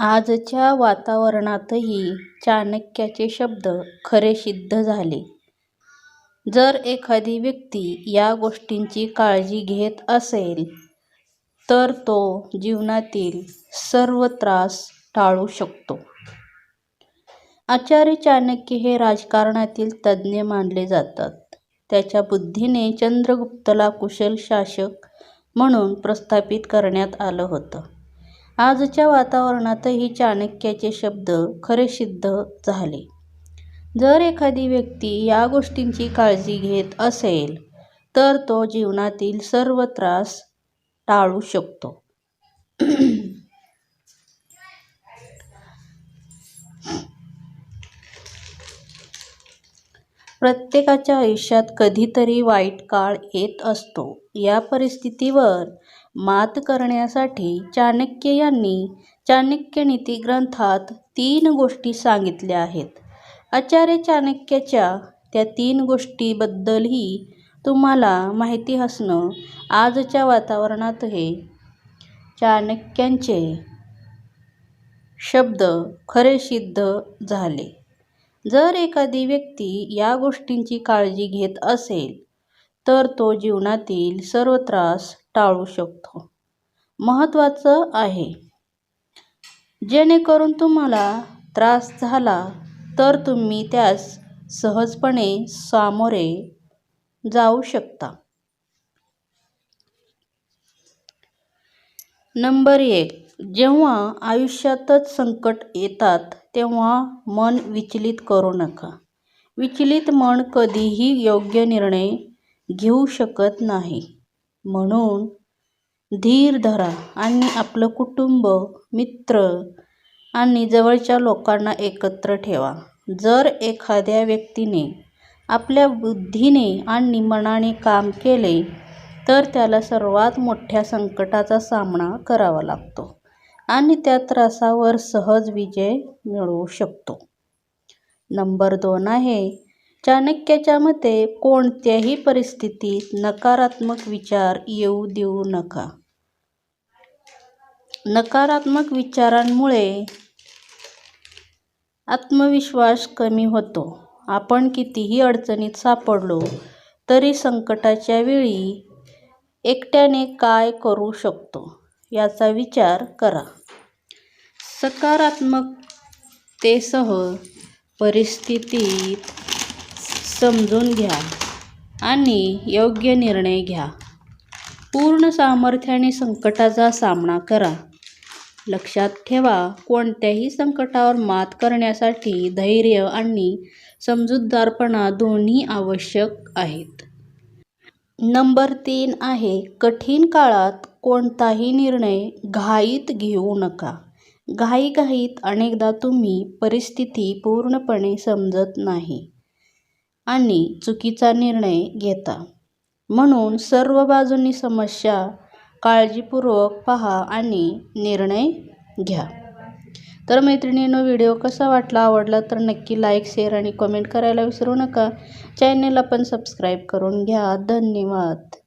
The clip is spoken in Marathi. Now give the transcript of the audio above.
आजच्या वातावरणातही चाणक्याचे शब्द खरे सिद्ध झाले. जर एखादी व्यक्ती या गोष्टींची काळजी घेत असेल तर तो जीवनातील सर्व त्रास टाळू शकतो. आचार्य चाणक्य हे राजकारणातील तज्ज्ञ मानले जातात. त्याच्या बुद्धीने चंद्रगुप्तला कुशल शासक म्हणून प्रस्थापित करण्यात आलं होतं. आजच्या वातावरणातही चाणक्याचे शब्द खरे सिद्ध झाले. जर एखादी व्यक्ती या गोष्टींची काळजी घेत असेल तर तो जीवनातील सर्व त्रास टाळू शकतो. प्रत्येकाच्या आयुष्यात कधीतरी वाईट काळ येत असतो. या परिस्थितीवर मात करण्यासाठी चाणक्य यांनी चाणक्यनीती ग्रंथात तीन गोष्टी सांगितल्या आहेत. आचार्य चाणक्याच्या त्या तीन गोष्टीबद्दलही तुम्हाला माहिती असणं आजच्या वातावरणात हे चाणक्यांचे शब्द खरे सिद्ध झाले. जर एखादी व्यक्ती या गोष्टींची काळजी घेत असेल तर तो जीवनातील सर्व त्रास टाळू शकतो. महत्त्वाचं आहे. जेणेकरून तुम्हाला त्रास झाला तर तुम्ही त्यास सहजपणे सामोरे जाऊ शकता. नंबर एक जेव्हा आयुष्यातच संकट येतात तेव्हा मन विचलित करू नका. विचलित मन कधीही योग्य निर्णय घेऊ शकत नाही. म्हणून धीर धरा आणि आपलं कुटुंब, मित्र आणि जवळच्या लोकांना एकत्र ठेवा. जर एखाद्या व्यक्तीने आपल्या बुद्धीने आणि मनाने काम केले तर त्याला सर्वात मोठ्या संकटाचा सामना करावा लागतो आणि त्या त्रासावर सहज विजय मिळवू शकतो. नंबर दोन आहे चाणक्याच्या मते कोणत्याही परिस्थितीत नकारात्मक विचार येऊ देऊ नका. नकारात्मक विचारांमुळे आत्मविश्वास कमी होतो. आपण कितीही अडचणीत सापडलो तरी संकटाच्या वेळी एकट्याने काय करू शकतो याचा विचार करा. सकारात्मकतेसह परिस्थितीत समजून घ्या आणि योग्य निर्णय घ्या. पूर्ण सामर्थ्याने संकटाचा सामना करा. लक्षात ठेवा कोणत्याही संकटावर मात करण्यासाठी धैर्य आणि समजूतदारपणा दोन्ही आवश्यक आहेत. नंबर तीन आहे कठीण काळात कोणताही निर्णय घाईत घेऊ नका. घाईघाईत अनेकदा तुम्ही परिस्थिती पूर्णपणे समजत नाही आणि चुकीचा निर्णय घेता. म्हणून सर्व बाजूंनी समस्या काळजीपूर्वक पहा आणि निर्णय घ्या. तर मैत्रिणींनो व्हिडिओ कसा वाटला? आवडला तर नक्की लाईक, शेअर आणि कमेंट करायला विसरू नका. चॅनेलला पण सबस्क्राईब करून घ्या. धन्यवाद.